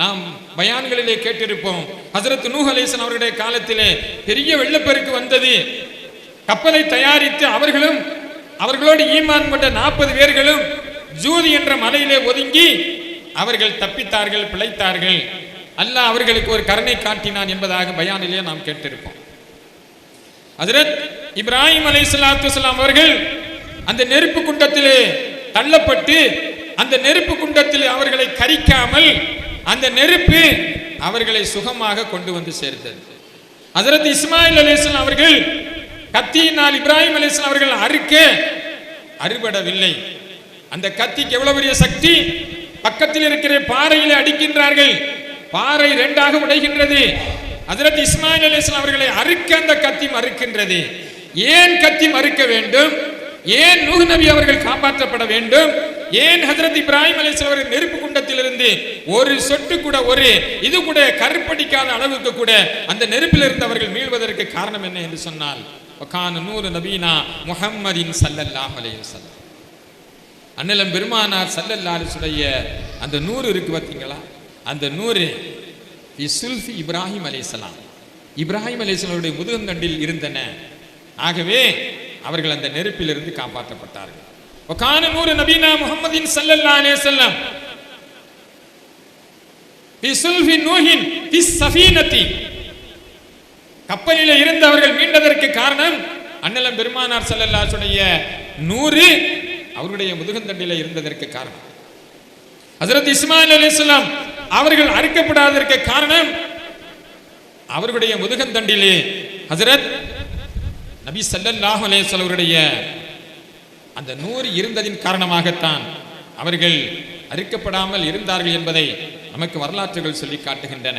நாம் பயான்களிலே கேட்டிருப்போம். ஹசரத் நூஹ் அலைசன் அவருடைய காலத்திலே பெரிய வெள்ளப்பெருக்கு வந்தது. கப்பலை தயாரித்து அவர்களும் அவர்களோடு ஈமான் கொண்ட நாற்பது பேர்களும் ஜூதி என்ற மலையிலே ஒதுங்கி அவர்கள் தப்பித்தார்கள் பிழைத்தார்கள். அல்லாஹ் அவர்களுக்கு ஒரு கருணை காட்டினான் என்பதாக பயானிலே நாம் கேட்டிருப்போம். ஹசரத் இப்ராஹிம் அலை சலாத்துலாம் அவர்கள் அந்த நெருப்பு குண்டத்திலே தள்ளப்பட்டு அந்த நெருப்பு குண்டத்தில் அவர்களை கரிக்காமல் அந்த நெருப்பு அவர்களை சுகமாக கொண்டு வந்து சேர்த்தது. ஹஜரத் இஸ்மாயில் அலிஸ்லாம் அவர்கள் கத்தியினால் இப்ராஹிம் அலிஸ்லாம் அவர்கள் அறுக்க அறுபடவில்லை. அந்த கத்திக்கு எவ்வளவு பெரிய சக்தி? பக்கத்தில் இருக்கிற பாறையிலே அடிக்கின்றார்கள். பாறை ரெண்டாக உடைகின்றது. ஹஜரத் இஸ்மாயில் அலிஸ்லாம் அவர்களை அறுக்க அந்த கத்தி மறுக்கின்றது. ஏன் கத்தி மறுக்க வேண்டும்? ஏன் நூஹ் நபி அவர்கள் காப்பாற்றப்பட வேண்டும்? ஏன் ஹசரத் இப்ராஹிம் அலிஸ்லாம் அவர்கள் நெருப்பு குண்டத்திலிருந்து ஒரு சொட்டு கூட ஒரு இது கூட கருப்படிக்காத அளவுக்கு கூட அந்த நெருப்பில் இருந்து அவர்கள் மீள்வதற்கு காரணம் என்ன என்று சொன்னால் வகான நூறு நபீனா முஹம்மதின் சல்லல்லாஹ் அலைஹி வஸல்லம். அண்ணலம் பெருமானார் சல்லல்லாலுடைய அந்த நூறு இருக்கு பார்த்தீங்களா? அந்த நூறு இசுல்ஃபி இப்ராஹிம் அலைஹிஸ்ஸலாம் இப்ராஹிம் அலைஹிஸ்ஸலாமுடைய முதுகந்தண்டில் இருந்தன. ஆகவே அவர்கள் அந்த நெருப்பிலிருந்து காப்பாற்றப்பட்டார்கள். وكان نور نبينا நபீனா صلى الله عليه وسلم في سلف نوح في السفينة. கப்பலில் இருந்தவர்கள் மீண்டதற்கு காரணம் அண்ணலம் பெருமானார் செல்லல்லாசுடைய நூறு அவருடைய முதுகந்தண்டில இருந்ததற்கு காரணம். ஹஜரத் இஸ்மாயில் அலிஸ்லாம் அவர்கள் அறுக்கப்படாததற்கு காரணம் அவர்களுடைய முதுகந்தண்டிலே ஹசரத் நபி ஸல்லல்லாஹு அலேசல் அவருடைய அந்த நூறு இருந்ததின் காரணமாகத்தான் அவர்கள் அறுக்கப்படாமல் இருந்தார்கள் என்பதை நமக்கு வரலாற்றுகள் சொல்லி காட்டுகின்றன.